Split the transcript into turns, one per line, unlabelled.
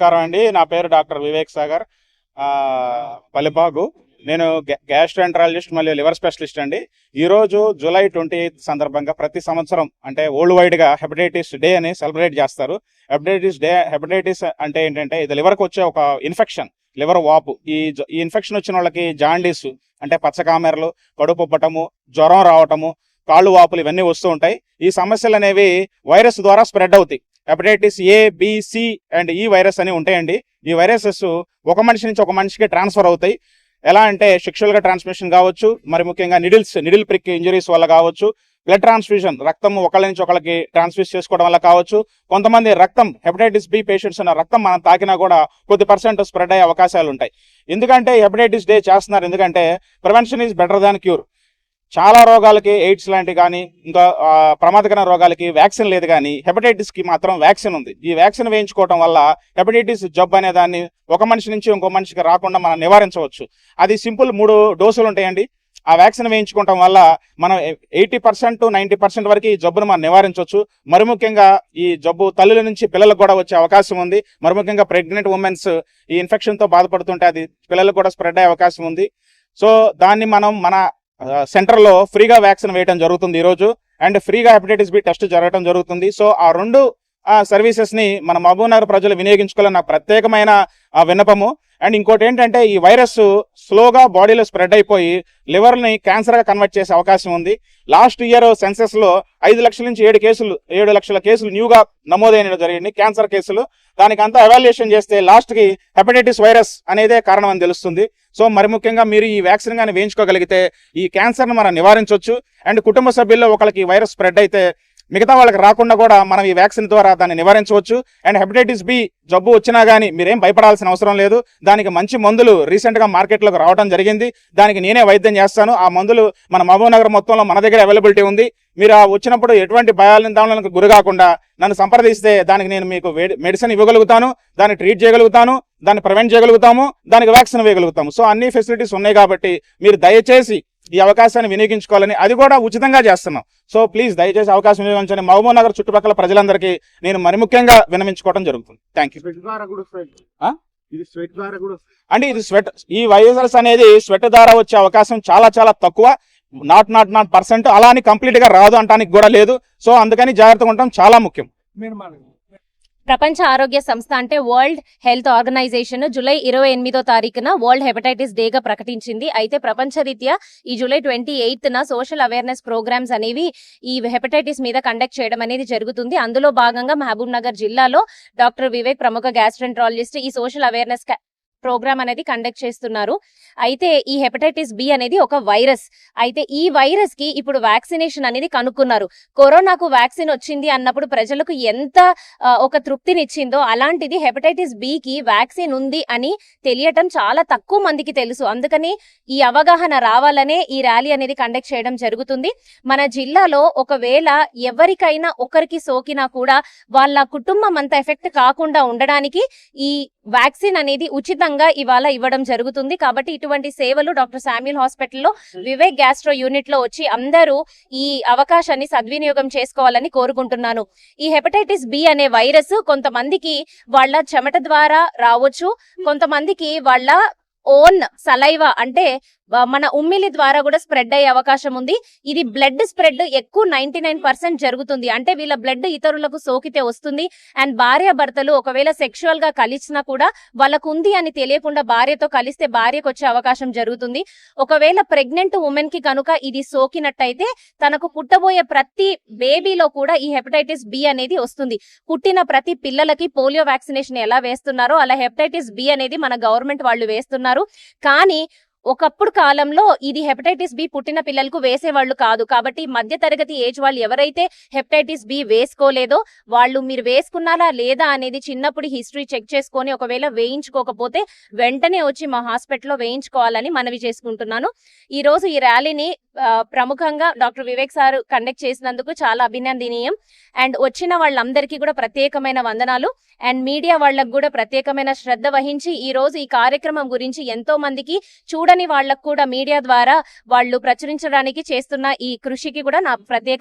నమస్కారం అండి. నా పేరు డాక్టర్ వివేక్ సాగర్. ఆ, నేను గ్యాస్ట్రాంట్రాలజిస్ట్ మరియు లివర్ స్పెషలిస్ట్ అండి. ఈరోజు జూలై ట్వంటీ ఎయిత్ సందర్భంగా ప్రతి సంవత్సరం అంటే వరల్డ్ వైడ్గా హెపటైటిస్ డే అని సెలబ్రేట్ చేస్తారు. హెపటైటిస్ డే హెపటైటిస్ అంటే ఏంటంటే ఇది లివర్కి వచ్చే ఒక ఇన్ఫెక్షన్ లివర్ వాపు. ఈ ఈ ఇన్ఫెక్షన్ వచ్చిన వాళ్ళకి జాండీస్ అంటే పచ్చకామెరలు కడుపు ఉబ్బటము జ్వరం రావటము కాళ్ళు వాపులు ఇవన్నీ వస్తూ ఉంటాయి. ఈ సమస్యలు అనేవి వైరస్ ద్వారా స్ప్రెడ్ అవుతాయి. Hepatitis A B C and E virus అని ఉంటాయండి. ఈ వైరసెస్ ఒక మనిషి నుంచి ఒక మనిషికి ట్రాన్స్ఫర్ అవుతాయి. ఎలా అంటే సెక్షువల్గా ట్రాన్స్మిషన్ కావచ్చు మరి ముఖ్యంగా నిడిల్స్ నిడిల్ ప్రిక్ ఇంజరీస్ వల్ల కావచ్చు బ్లడ్ ట్రాన్స్ఫ్యూజన్ రక్తం ఒకళ్ళ నుంచి ఒకళ్ళకి ట్రాన్స్ఫ్యూజ్ చేసుకోవడం వల్ల కావచ్చు. కొంతమంది రక్తం హెపటైటిస్ బి పేషెంట్స్ ఉన్న రక్తం మనం తాకినా కూడా కొద్ది పర్సెంట్ స్ప్రెడ్ అయ్యే అవకాశాలు ఉంటాయి. ఎందుకంటే హెపటైటిస్ డే చేస్తున్నారు ఎందుకంటే prevention is better than cure చాలా రోగాలకి ఎయిడ్స్ లాంటి కానీ ఇంకా ప్రమాదకరమైన ప్రమాదకర రోగాలకి వ్యాక్సిన్ లేదు కానీ హెపటైటిస్కి మాత్రం వ్యాక్సిన్ ఉంది. ఈ వ్యాక్సిన్ వేయించుకోవడం వల్ల హెపటైటిస్ జబ్బు అనే దాన్ని ఒక మనిషి నుంచి ఇంకో మనిషికి రాకుండా మనం నివారించవచ్చు. అది సింపుల్ మూడు డోసులు ఉంటాయండి. ఆ వ్యాక్సిన్ వేయించుకోవటం వల్ల మనం ఎయిటీ పర్సెంట్ నైంటీ పర్సెంట్ వరకు ఈ జబ్బును మనం నివారించవచ్చు. మరి ముఖ్యంగా ఈ జబ్బు తల్లుల నుంచి పిల్లలకు కూడా వచ్చే అవకాశం ఉంది. మరి ముఖ్యంగా ప్రెగ్నెంట్ ఉమెన్స్ ఈ ఇన్ఫెక్షన్తో బాధపడుతుంటే అది పిల్లలకు కూడా స్ప్రెడ్ అయ్యే అవకాశం ఉంది. సో దాన్ని మనం మన సెంటర్లో ఫ్రీగా వ్యాక్సిన్ వేయడం జరుగుతుంది ఈ రోజు అండ్ ఫ్రీగా హెపటైటిస్ బి టెస్ట్ జరగడం జరుగుతుంది. సో ఆ రెండు సర్వీసెస్ని మన మహబూబ్నగర్ ప్రజలు వినియోగించుకోవాలని నా ప్రత్యేకమైన విన్నపము. అండ్ ఇంకోటి ఏంటంటే ఈ వైరస్ స్లోగా బాడీలో స్ప్రెడ్ అయిపోయి లివర్ని క్యాన్సర్గా కన్వర్ట్ చేసే అవకాశం ఉంది. లాస్ట్ ఇయర్ సెన్సెస్లో ఐదు లక్షల నుంచి ఏడు కేసులు ఏడు లక్షల కేసులు న్యూగా నమోదైన జరిగింది క్యాన్సర్ కేసులు. దానికి అంతా ఎవాల్యుయేషన్ చేస్తే లాస్ట్కి హెపటైటిస్ వైరస్ అనేదే కారణం అని తెలుస్తుంది. సో మరి ముఖ్యంగా మీరు ఈ వ్యాక్సిన్ కానీ వేయించుకోగలిగితే ఈ క్యాన్సర్ను మనం నివారించవచ్చు అండ్ కుటుంబ సభ్యుల్లో ఒకరికి వైరస్ స్ప్రెడ్ అయితే మిగతా వాళ్ళకి రాకుండా కూడా మనం ఈ వ్యాక్సిన్ ద్వారా దాన్ని నివారించవచ్చు. అండ్ హెపటైటిస్ బి జబ్బు వచ్చినా కానీ మీరేం భయపడాల్సిన అవసరం లేదు. దానికి మంచి మందులు రీసెంట్గా మార్కెట్లోకి రావడం జరిగింది. దానికి నేనే వైద్యం చేస్తాను. ఆ మందులు మన మహబూబ్ నగర్ మొత్తంలో మన దగ్గర అవైలబిలిటీ ఉంది. మీరు ఆ వచ్చినప్పుడు ఎటువంటి భయాలకు గురి కాకుండా నన్ను సంప్రదిస్తే దానికి నేను మీకు మెడిసిన్ ఇవ్వగలుగుతాను. దాన్ని ట్రీట్ చేయగలుగుతాను. దాన్ని ప్రివెంట్ చేయగలుగుతాము. దానికి వ్యాక్సిన్ వేయగలుగుతాము. సో అన్ని ఫెసిలిటీస్ ఉన్నాయి కాబట్టి మీరు దయచేసి ఈ అవకాశాన్ని వినియోగించుకోవాలని అది కూడా ఉచితంగా చేస్తున్నాం. సో ప్లీజ్ దయచేసి అవకాశం వినియోగించండి. మహబూబ్ నగర్ చుట్టుపక్కల ప్రజలందరికీ నేను మరి ముఖ్యంగా వినియోగించుకోవడం జరుగుతుంది. Thank you?
ఇది స్వెట్ ద్వారా కూడా
అంటే ఇది స్వెట్ ఈ వైరస్ అనేది స్వెట్ ద్వారా వచ్చే అవకాశం చాలా చాలా తక్కువ. నాట్ నాట్ నాట్ పర్సెంట్ అలా అని కంప్లీట్గా రాదు అంటానికి కూడా లేదు. సో అందుకని జాగ్రత్తగా ఉండటం చాలా ముఖ్యం.
ప్రపంచ ఆరోగ్య సంస్థ అంటే వరల్డ్ హెల్త్ ఆర్గనైజేషన్ జూలై ఇరవై ఎనిమిదో తారీఖున వరల్డ్ హెపటైటిస్ డేగా ప్రకటించింది. అయితే ప్రపంచరీత్యా ఈ జూలై ట్వంటీ ఎయిత్న సోషల్ అవేర్నెస్ ప్రోగ్రామ్స్ అనేవి ఈ హెపటైటిస్ మీద కండక్ట్ చేయడం అనేది జరుగుతుంది. అందులో భాగంగా మహబూబ్ నగర్ జిల్లాలో డాక్టర్ వివేక్ ప్రముఖ గ్యాస్ట్రెంట్రాలజిస్ట్ ఈ సోషల్ అవేర్నెస్ ప్రోగ్రామ్ అనేది కండక్ట్ చేస్తున్నారు. అయితే ఈ హెపటైటిస్ బి అనేది ఒక వైరస్. అయితే ఈ వైరస్కి ఇప్పుడు వ్యాక్సినేషన్ అనేది కనుక్కున్నారు. కరోనాకు వ్యాక్సిన్ వచ్చింది అన్నప్పుడు ప్రజలకు ఎంత ఒక తృప్తినిచ్చిందో అలాంటిది హెపటైటిస్ బి కి వ్యాక్సిన్ ఉంది అని తెలియటం చాలా తక్కువ మందికి తెలుసు. అందుకని ఈ అవగాహన రావాలనే ఈ ర్యాలీ అనేది కండక్ట్ చేయడం జరుగుతుంది. మన జిల్లాలో ఒకవేళ ఎవరికైనా ఒకరికి సోకినా కూడా వాళ్ళ కుటుంబం అంత ఎఫెక్ట్ కాకుండా ఉండడానికి ఈ వ్యాక్సిన్ అనేది ఉచితంగా ఇవాళ ఇవ్వడం జరుగుతుంది. కాబట్టి ఇటువంటి సేవలు డాక్టర్ శామ్యుల్ హాస్పిటల్లో వివేక్ గ్యాస్ట్రో యూనిట్లో వచ్చి అందరూ ఈ అవకాశాన్ని సద్వినియోగం చేసుకోవాలని కోరుకుంటున్నాను. ఈ హెపటైటిస్ బి అనే వైరస్ కొంతమందికి వాళ్ళ చెమట ద్వారా రావచ్చు. కొంతమందికి వాళ్ళ ఓన్ సలైవా అంటే మన ఉమ్మిలి ద్వారా కూడా స్ప్రెడ్ అయ్యే అవకాశం ఉంది. ఇది బ్లడ్ స్ప్రెడ్ ఎక్కువ నైన్టీ నైన్ పర్సెంట్ జరుగుతుంది. అంటే వీళ్ళ బ్లడ్ ఇతరులకు సోకితే వస్తుంది. అండ్ భార్య భర్తలు ఒకవేళ సెక్షువల్గా కలిసినా కూడా వాళ్ళకు ఉంది అని తెలియకుండా భార్యతో కలిస్తే భార్యకు వచ్చే అవకాశం జరుగుతుంది. ఒకవేళ ప్రెగ్నెంట్ ఉమెన్కి కనుక ఇది సోకినట్టయితే తనకు పుట్టబోయే ప్రతి బేబీలో కూడా ఈ హెపటైటిస్ బి అనేది వస్తుంది. పుట్టిన ప్రతి పిల్లలకి పోలియో వ్యాక్సినేషన్ ఎలా వేస్తున్నారో అలా హెపటైటిస్ బి అనేది మన గవర్నమెంట్ వాళ్ళు వేస్తున్నారు. కానీ ఒకప్పుడు కాలంలో ఇది హెపటైటిస్ బి పుట్టిన పిల్లలకు వేసేవాళ్ళు కాదు. కాబట్టి మధ్య తరగతి ఏజ్ వాళ్ళు ఎవరైతే హెపటైటిస్ బి వేసుకోలేదో వాళ్ళు మీరు వేసుకున్నారా లేదా అనేది చిన్నప్పుడు హిస్టరీ చెక్ చేసుకొని ఒకవేళ వేయించుకోకపోతే వెంటనే వచ్చి మా హాస్పిటల్లో వేయించుకోవాలని మనవి చేసుకుంటున్నాను. ఈ రోజు ఈ ర్యాలీని ప్రముఖంగా డాక్టర్ వివేక్ సార్ కండక్ట్ చేసినందుకు చాలా అభినందనీయం. అండ్ వచ్చిన వాళ్ళందరికీ కూడా ప్రత్యేకమైన వందనాలు. అండ్ మీడియా వాళ్ళకు కూడా ప్రత్యేకమైన శ్రద్ధ వహించి ఈ రోజు ఈ కార్యక్రమం గురించి ఎంతో మందికి చూడని వాళ్ళకు కూడా మీడియా ద్వారా వాళ్ళు ప్రచురించడానికి చేస్తున్న ఈ కృషికి కూడా నా ప్రత్యేక